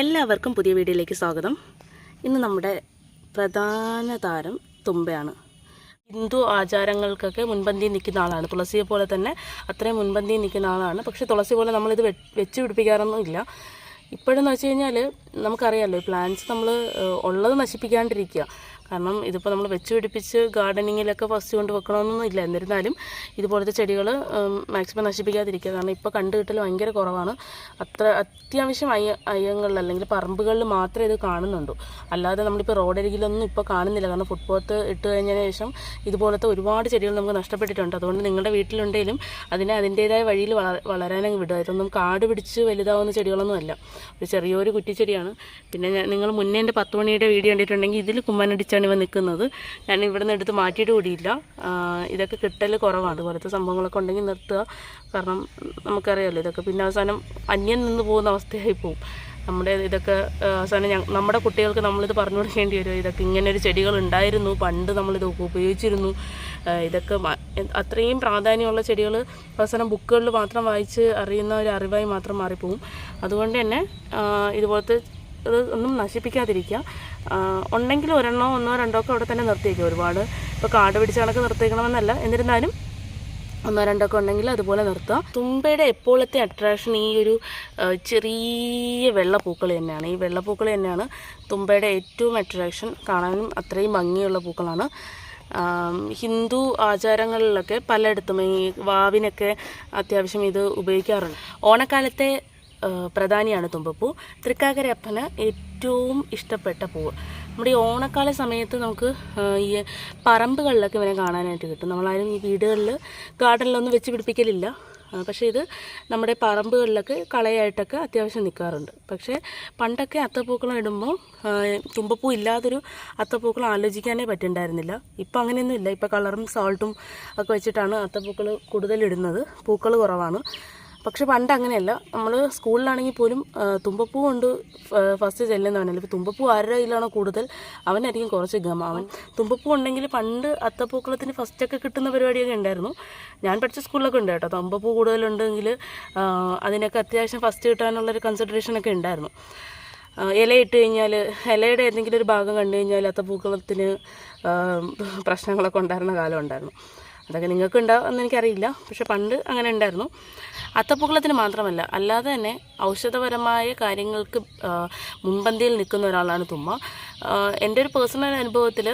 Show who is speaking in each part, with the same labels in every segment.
Speaker 1: എല്ലാവർക്കും പുതിയ വീഡിയോയിലേക്ക് സ്വാഗതം. ഇന്ന് നമ്മുടെ പ്രധാന താരം തുമ്പയാണ്. ഹിന്ദു ആചാരങ്ങൾക്കൊക്കെ മുൻപന്തിയിൽ നിൽക്കുന്ന ആളാണ്. തുളസിയെ പോലെ തന്നെ അത്രയും മുൻപന്തിയിൽ നിൽക്കുന്ന ആളാണ്. പക്ഷേ തുളസി പോലെ നമ്മളിത് വെച്ച് പിടിപ്പിക്കാറൊന്നും ഇല്ല. ഇപ്പോഴെന്ന് വെച്ച് കഴിഞ്ഞാൽ നമുക്കറിയാമല്ലോ പ്ലാന്റ്സ് നമ്മൾ ഉള്ളത് നശിപ്പിക്കാണ്ടിരിക്കുക. കാരണം ഇതിപ്പോൾ നമ്മൾ വെച്ച് പിടിപ്പിച്ച് ഗാർഡനിങ്ങിലൊക്കെ ഫസ്റ്റ് കൊണ്ട് വെക്കണമെന്നൊന്നും ഇല്ല. എന്നിരുന്നാലും ഇതുപോലത്തെ ചെടികൾ മാക്സിമം നശിപ്പിക്കാതിരിക്കുക. കാരണം ഇപ്പോൾ കണ്ടു കിട്ടൽ ഭയങ്കര കുറവാണ്. അത്ര അത്യാവശ്യം അയ്യ അയ്യങ്ങളിൽ അല്ലെങ്കിൽ പറമ്പുകളിൽ മാത്രമേ ഇത് കാണുന്നുള്ളൂ. അല്ലാതെ നമ്മളിപ്പോൾ റോഡരികിലൊന്നും ഇപ്പോൾ കാണുന്നില്ല. കാരണം ഫുട്പാത്ത് ഇട്ട് കഴിഞ്ഞതിന് ശേഷം ഇതുപോലത്തെ ഒരുപാട് ചെടികൾ നമുക്ക് നഷ്ടപ്പെട്ടിട്ടുണ്ട്. അതുകൊണ്ട് നിങ്ങളുടെ വീട്ടിലുണ്ടെങ്കിലും അതിനെ അതിന്റേതായ വഴിയിൽ വള വളരാനങ്ങ് വിടുക. ഇതൊന്നും കാട് പിടിച്ച് വലുതാവുന്ന ചെടികളൊന്നും അല്ല. ഒരു ചെറിയൊരു കുറ്റിച്ചെടിയാണ്. പിന്നെ നിങ്ങൾ മുന്നേ എന്റെ പത്ത് മണിയുടെ വീഡിയോ കണ്ടിട്ടുണ്ടെങ്കിൽ ഇതിൽ കുമ്മനടിച്ചാണ് ഇവ നിൽക്കുന്നത്. ഞാൻ ഇവിടെ നിന്ന് എടുത്ത് മാറ്റിയിട്ട് കൂടിയില്ല. ഇതൊക്കെ കിട്ടൽ കുറവാണ്. അതുപോലത്തെ സംഭവങ്ങളൊക്കെ ഉണ്ടെങ്കിൽ നിർത്തുക. കാരണം നമുക്കറിയാമല്ലോ ഇതൊക്കെ പിന്നെ അവസാനം അന്യം നിന്ന് പോകുന്ന അവസ്ഥയായി പോകും. നമ്മുടെ ഇതൊക്കെ അവസാനം ഞ നമ്മുടെ കുട്ടികൾക്ക് നമ്മളിത് പറഞ്ഞു കൊടുക്കേണ്ടി വരും. ഇതൊക്കെ ഇങ്ങനെ ഒരു ചെടികൾ ഉണ്ടായിരുന്നു. പണ്ട് നമ്മളിത് ഉപയോഗിച്ചിരുന്നു. ഇതൊക്കെ അത്രയും പ്രാധാന്യമുള്ള ചെടികൾ അവസാനം ബുക്കുകളിൽ മാത്രം വായിച്ച് അറിയുന്ന ഒരു അറിവായി മാത്രം മാറിപ്പോവും അതുകൊണ്ട് തന്നെ ഇതുപോലത്തെ ഇത് ഒന്നും നശിപ്പിക്കാതിരിക്കുക. ഉണ്ടെങ്കിൽ ഒരെണ്ണോ ഒന്നോ രണ്ടോ ഒക്കെ അവിടെ തന്നെ നിർത്തിയേക്കുക ഒരുപാട്. ഇപ്പോൾ കാട് പിടിച്ച കണക്ക് നിർത്തിക്കണമെന്നല്ല എന്നിരുന്നാലും ഒന്നോ രണ്ടോ ഒക്കെ ഉണ്ടെങ്കിൽ അതുപോലെ നിർത്തുക തുമ്പയുടെ എപ്പോഴത്തെ അട്രാക്ഷൻ ഈ ഒരു ചെറിയ വെള്ളപ്പൂക്കൾ തന്നെയാണ്. ഈ വെള്ളപ്പൂക്കൾ തന്നെയാണ് തുമ്പയുടെ ഏറ്റവും അട്രാക്ഷൻ കാണാനും അത്രയും ഭംഗിയുള്ള പൂക്കളാണ്. ഹിന്ദു ആചാരങ്ങളിലൊക്കെ പലയിടത്തും ഈ വാവിനൊക്കെ അത്യാവശ്യം ഇത് ഉപയോഗിക്കാറുണ്ട്. ഓണക്കാലത്തെ പ്രധാനിയാണ് തുമ്പപ്പൂ. തൃക്കാക്കരപ്പന് ഏറ്റവും ഇഷ്ടപ്പെട്ട പൂവ് നമ്മുടെ ഈ ഓണക്കാല സമയത്ത് നമുക്ക് ഈ പറമ്പുകളിലൊക്കെ ഇവനെ കാണാനായിട്ട് കിട്ടും. നമ്മളാരും ഈ വീടുകളിൽ ഗാർഡനിലൊന്നും വെച്ച് പിടിപ്പിക്കലില്ല. പക്ഷേ ഇത് നമ്മുടെ പറമ്പുകളിലൊക്കെ കളയായിട്ടൊക്കെ അത്യാവശ്യം നിൽക്കാറുണ്ട് പക്ഷേ പണ്ടൊക്കെ അത്തപ്പൂക്കളം ഇടുമ്പോൾ തുമ്പപ്പൂ ഇല്ലാതൊരു അത്തപ്പൂക്കളം ആലോചിക്കാനേ പറ്റുണ്ടായിരുന്നില്ല. ഇപ്പം അങ്ങനെയൊന്നും ഇല്ല ഇപ്പം കളറും സോൾട്ടും ഒക്കെ വെച്ചിട്ടാണ് അത്തപ്പൂക്കൾ കൂടുതൽ ഇടുന്നത്. പൂക്കൾ കുറവാണ്. പക്ഷെ പണ്ട് അങ്ങനെയല്ല നമ്മൾ സ്കൂളിലാണെങ്കിൽ പോലും തുമ്പപ്പൂ കൊണ്ട് ഫസ്റ്റ് ചെല്ലുന്നവനല്ല ഇപ്പോൾ തുമ്പപ്പൂ ആരുടെ കയ്യിലാണോ കൂടുതൽ? അവനായിരിക്കും കുറച്ച് ഗമ അവൻ തുമ്പപ്പൂ ഉണ്ടെങ്കിൽ പണ്ട് അത്തപ്പൂക്കളത്തിന് ഫസ്റ്റൊക്കെ കിട്ടുന്ന പരിപാടിയൊക്കെ ഉണ്ടായിരുന്നു. ഞാൻ പഠിച്ച സ്കൂളിലൊക്കെ ഉണ്ട് കേട്ടോ. തുമ്പപ്പൂ കൂടുതലുണ്ടെങ്കിൽ അതിനൊക്കെ അത്യാവശ്യം ഫസ്റ്റ് കിട്ടാനുള്ളൊരു കൺസിഡറേഷനൊക്കെ ഉണ്ടായിരുന്നു. ഇലയിട്ട് കഴിഞ്ഞാൽ ഇലയുടെ ഏതെങ്കിലും ഒരു ഭാഗം കണ്ടു കഴിഞ്ഞാൽ അത്തപ്പൂക്കളത്തിന് പ്രശ്നങ്ങളൊക്കെ ഉണ്ടായിരുന്ന കാലം ഉണ്ടായിരുന്നു. അതൊക്കെ നിങ്ങൾക്ക് ഉണ്ടാവുമെന്ന് എനിക്കറിയില്ല. പക്ഷെ പണ്ട് അങ്ങനെ ഉണ്ടായിരുന്നു. അത്തപ്പൂക്കളത്തിന് മാത്രമല്ല അല്ലാതെ തന്നെ ഔഷധപരമായ കാര്യങ്ങൾക്ക് മുൻപന്തിയിൽ നിൽക്കുന്ന ഒരാളാണ് തുമ്മ. എന്റെ ഒരു പേഴ്സണൽ അനുഭവത്തിൽ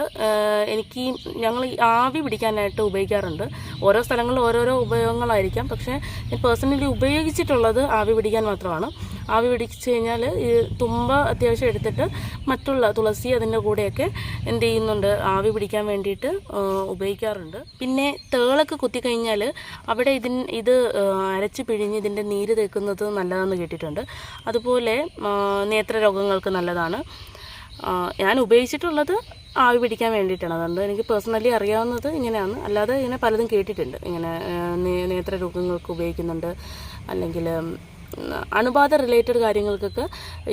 Speaker 1: എനിക്ക് ഞങ്ങൾ ആവി പിടിക്കാനായിട്ട് ഉപയോഗിക്കാറുണ്ട്. ഓരോ സ്ഥലങ്ങളിൽ ഓരോരോ ഉപയോഗങ്ങളായിരിക്കാം. പക്ഷേ ഞാൻ പേഴ്സണലി ഉപയോഗിച്ചിട്ടുള്ളത് ആവി പിടിക്കാൻ മാത്രമാണ്. ആവി പിടിച്ച് കഴിഞ്ഞാൽ ഈ തുമ്പ അത്യാവശ്യം എടുത്തിട്ട് മറ്റുള്ള തുളസി അതിന്റെ കൂടെയൊക്കെ എന്ത് ചെയ്യുന്നുണ്ട് ആവി പിടിക്കാൻ വേണ്ടിയിട്ട് ഉപയോഗിക്കാറുണ്ട്. പിന്നെ തേളൊക്കെ കുത്തിക്കഴിഞ്ഞാൽ അവിടെ ഇതിൻ ഇത് അരച്ച് പിഴിഞ്ഞ് ഇതിന്റെ നീര് തേക്കുന്നത് നല്ലതാണെന്ന് കേട്ടിട്ടുണ്ട്. അതുപോലെ നേത്രരോഗങ്ങൾക്ക് നല്ലതാണ്. ഞാൻ ഉപയോഗിച്ചിട്ടുള്ളത് ആവി പിടിക്കാൻ വേണ്ടിയിട്ടാണ്. അതുകൊണ്ട് എനിക്ക് പേഴ്സണലി അറിയാവുന്നത് ഇങ്ങനെയാണ്. അല്ലാതെ ഇങ്ങനെ പലതും കേട്ടിട്ടുണ്ട്. ഇങ്ങനെ നേത്രരോഗങ്ങൾക്ക് ഉപയോഗിക്കുന്നുണ്ട്. അല്ലെങ്കിൽ അണുബാധ റിലേറ്റഡ് കാര്യങ്ങൾക്കൊക്കെ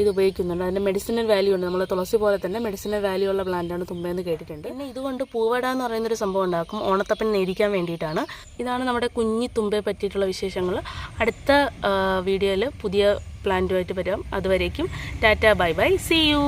Speaker 1: ഇത് ഉപയോഗിക്കുന്നുണ്ട്. അതിന്റെ മെഡിസിനൽ വാല്യൂ ഉണ്ട്. നമ്മൾ തുളസി പോലെ തന്നെ മെഡിസിനൽ വാല്യൂ ഉള്ള പ്ലാന്റാണ് തുമ്പയെന്ന് കേട്ടിട്ടുണ്ട്. പിന്നെ ഇതുകൊണ്ട് പൂവട എന്ന് പറയുന്നൊരു സംഭവം ഉണ്ടാക്കും. ഓണത്തപ്പനെ നേരിക്കാൻ വേണ്ടിയിട്ടാണ്. ഇതാണ് നമ്മുടെ കുഞ്ഞി തുമ്പയെ പറ്റിയിട്ടുള്ള വിശേഷങ്ങൾ അടുത്ത വീഡിയോയിൽ പുതിയ പ്ലാന്റുമായിട്ട് വരാം. അതുവരേക്കും tata bye bye. See you